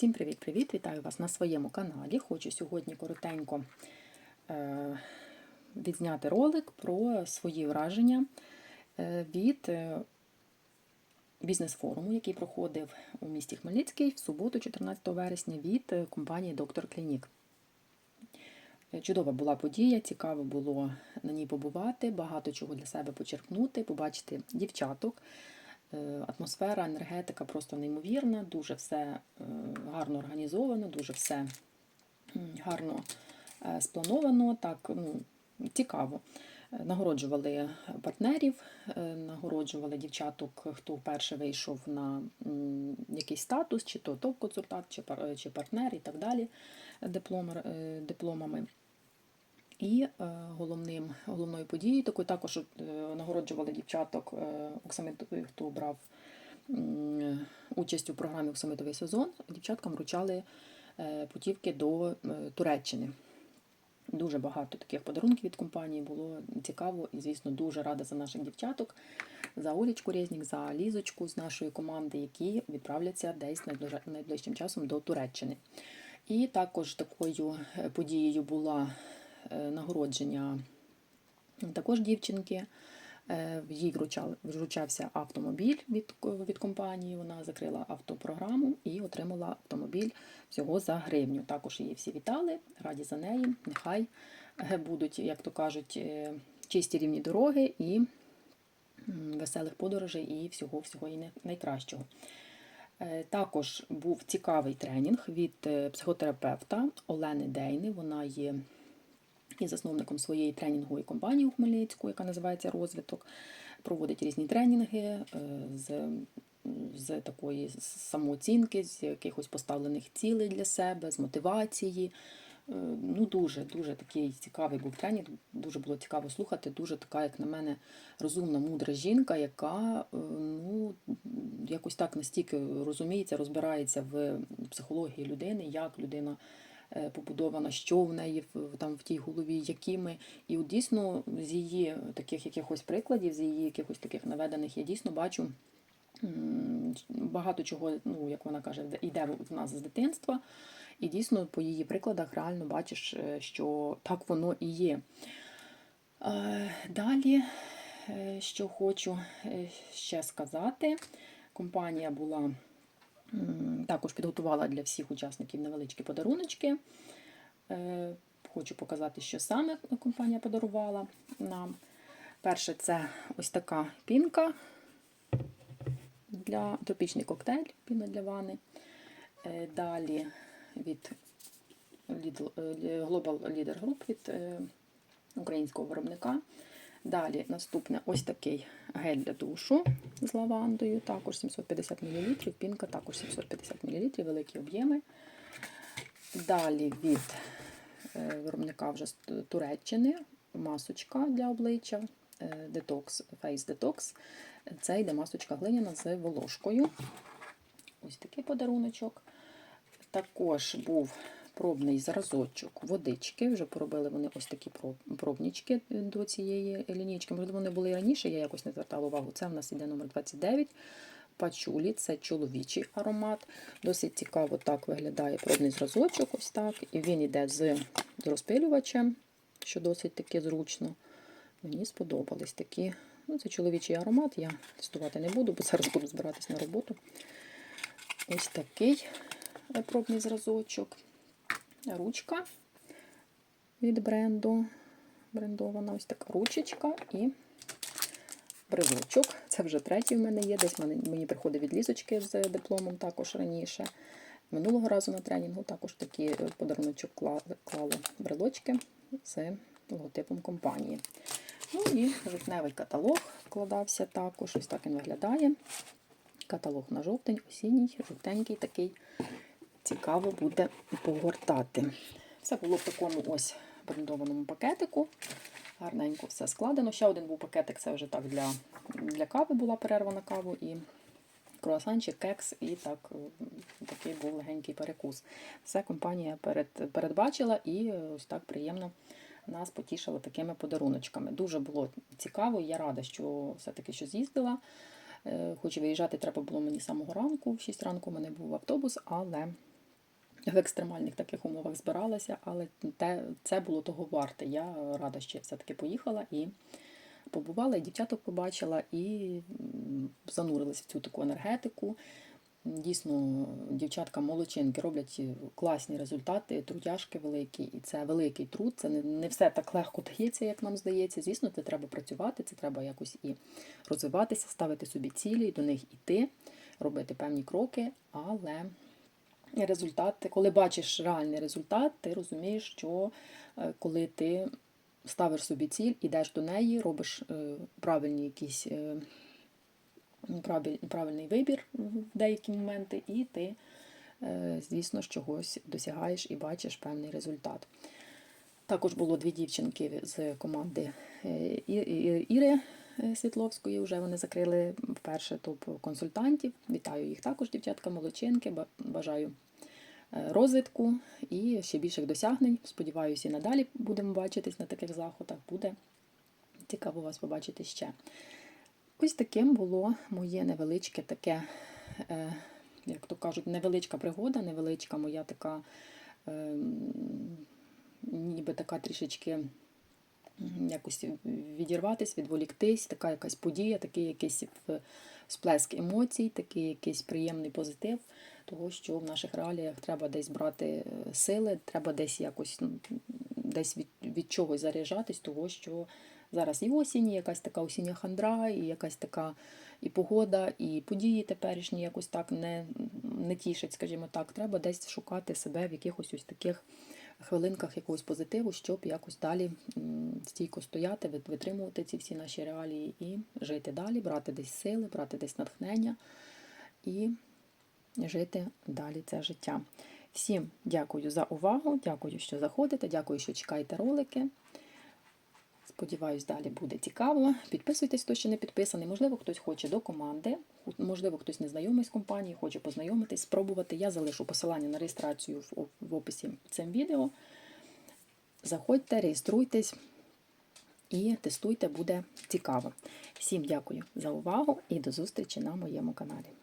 Всім привіт-привіт! Вітаю вас на своєму каналі. Хочу сьогодні коротенько е, відзняти ролик про свої враження е, від е, бізнес-форуму, який проходив у місті Хмельницький в суботу, 14 вересня, від компанії Доктор Клінік. Чудова була подія, цікаво було на ній побувати, багато чого для себе почерпнути, побачити дівчаток. Е, Атмосфера, енергетика просто неймовірна, дуже все е, гарно організовано, дуже все гарно е, сплановано, так ну, цікаво. Нагороджували партнерів, нагороджували дівчаток, хто вперше вийшов на якийсь статус, чи то топ-консультант, чи, партнер і так далі дипломами. І е, головним, головною подією такою також е, нагороджували дівчаток е, оксамитових, хто брав участь у програмі Оксамитовий сезон. Дівчаткам вручали путівки до Туреччини. Дуже багато таких подарунків від компанії було цікаво і, звісно, дуже рада за наших дівчаток, за Олічку Резнік, за Лізочку з нашої команди, які відправляться десь найближ- найближчим часом до Туреччини. І також такою подією була нагородження також дівчинки. Е, Їй вручався автомобіль від, від компанії. Вона закрила автопрограму і отримала автомобіль всього за гривню. Також її всі вітали, раді за неї. Нехай е, будуть, як то кажуть, е, чисті рівні дороги і веселих подорожей і всього всього і найкращого. Е, Також був цікавий тренінг від е, психотерапевта Олени Дейни. Вона є і засновником своєї тренінгової компанії у Хмельницьку, яка називається Розвиток. Проводить різні тренінги е, з, з такої самооцінки, з якихось поставлених цілей для себе, з мотивації. Е, Ну, дуже дуже такий цікавий був тренінг, дуже було цікаво слухати. Дуже така, як на мене, розумна, мудра жінка, яка е, ну, якось так настільки розуміється, розбирається в психології людини, як людина побудована, що в неї там в тій голові, якими. І от дійсно з її таких якихось прикладів, з її якихось таких наведених, я дійсно бачу багато чого, ну як вона каже, йде в нас з дитинства. І дійсно по її прикладах реально бачиш, е, що так воно і є. Е, Далі, е, що хочу е, ще сказати, компанія була також підготувала для всіх учасників невеличкі подаруночки. Е, Хочу показати, що саме компанія подарувала нам. Перше, це ось така пінка для тропічний коктейль, піна для вани. Е, Далі від е, Global Leader Group від українського виробника. Далі наступне ось такий гель для душу з лавандою, також 750 мл, пінка також 750 мл, великі об'єми. Далі від е, виробника вже з Туреччини масочка для обличчя е, Detox, Face Detox. Це йде масочка глиняна з волошкою. Ось такий подаруночок. Також був пробний зразочок водички. Вже поробили вони ось такі проб- пробнички до цієї лінійки. Можливо, вони були і раніше, я якось не звертала увагу. Це в нас іде номер 29. Пачулі, це чоловічий аромат. Досить цікаво так виглядає пробний зразочок. Ось так. І він йде з, розпилювачем, що досить таки зручно. Мені сподобались такі. Ну, це чоловічий аромат, я тестувати не буду, бо зараз буду збиратись на роботу. Ось такий е, пробний зразочок. Ручка від бренду. Брендована ось така ручечка і брелочок. Це вже третій в мене є. Десь мені приходить від лізочки з дипломом також раніше. Минулого разу на тренінгу також такі е, подаруночок клали, клали брелочки з логотипом компанії. Ну і жовтневий каталог вкладався також. Ось так він виглядає. Каталог на жовтень, осінній, жовтенький такий. Цікаво буде погортати. Все було в такому ось брендованому пакетику. Гарненько все складено. Ще один був пакетик, це вже так для, для кави була перерва на каву і круасанчик, кекс, і так е, такий був легенький перекус. Все компанія перед, передбачила і е, ось так приємно нас потішила такими подаруночками. Дуже було цікаво, я рада, що все-таки що з'їздила. Е, Хоч виїжджати треба було мені самого ранку, в 6 ранку у мене був автобус, але в екстремальних таких умовах збиралася, але те, це було того варте. Я рада, що все-таки поїхала і побувала, і дівчаток побачила, і м, занурилась в цю таку енергетику. Дійсно, дівчатка молодчинки роблять класні результати, трудяшки великі, і це великий труд. Це не все так легко дається, як нам здається. Звісно, це треба працювати, це треба якось і розвиватися, ставити собі цілі, до них іти, робити певні кроки, але результат, коли бачиш реальний результат, ти розумієш, що е, коли ти ставиш собі ціль, ідеш до неї, робиш е, правильні якісь. е, правильний вибір в деякі моменти, і ти, звісно, чогось досягаєш і бачиш певний результат. Також було дві дівчинки з команди Іри Світловської. Вже вони закрили вперше топ-консультантів. Вітаю їх також, дівчатка, молодчинки. Бажаю е, розвитку і ще більших досягнень. Сподіваюся, і надалі будемо бачитись на таких заходах. Буде цікаво вас побачити ще. Ось таким було моє невеличке таке, е, як то кажуть, невеличка пригода, невеличка моя така, е, ніби така трішечки якось відірватись, відволіктись, така якась подія, такий якийсь в- сплеск емоцій, такий якийсь приємний позитив, того, що в наших реаліях треба десь брати е, сили, треба десь якось ну, десь від, від чогось заряджатись, того, що зараз і осінь, і якась така осіння хандра, і якась така і погода, і події теперішні якось так не, не тішать, скажімо так. Треба десь шукати себе в якихось ось таких хвилинках якогось позитиву, щоб якось далі стійко стояти, витримувати ці всі наші реалії і жити далі, брати десь сили, брати десь натхнення і жити далі це життя. Всім дякую за увагу, дякую, що заходите, дякую, що чекаєте ролики. Сподіваюсь, далі буде цікаво. Підписуйтесь, хто ще не підписаний. Можливо, хтось хоче до команди, можливо, хтось незнайомий з компанією, хоче познайомитись, спробувати. Я залишу посилання на реєстрацію в описі цим відео. Заходьте, реєструйтесь і тестуйте, буде цікаво. Всім дякую за увагу і до зустрічі на моєму каналі.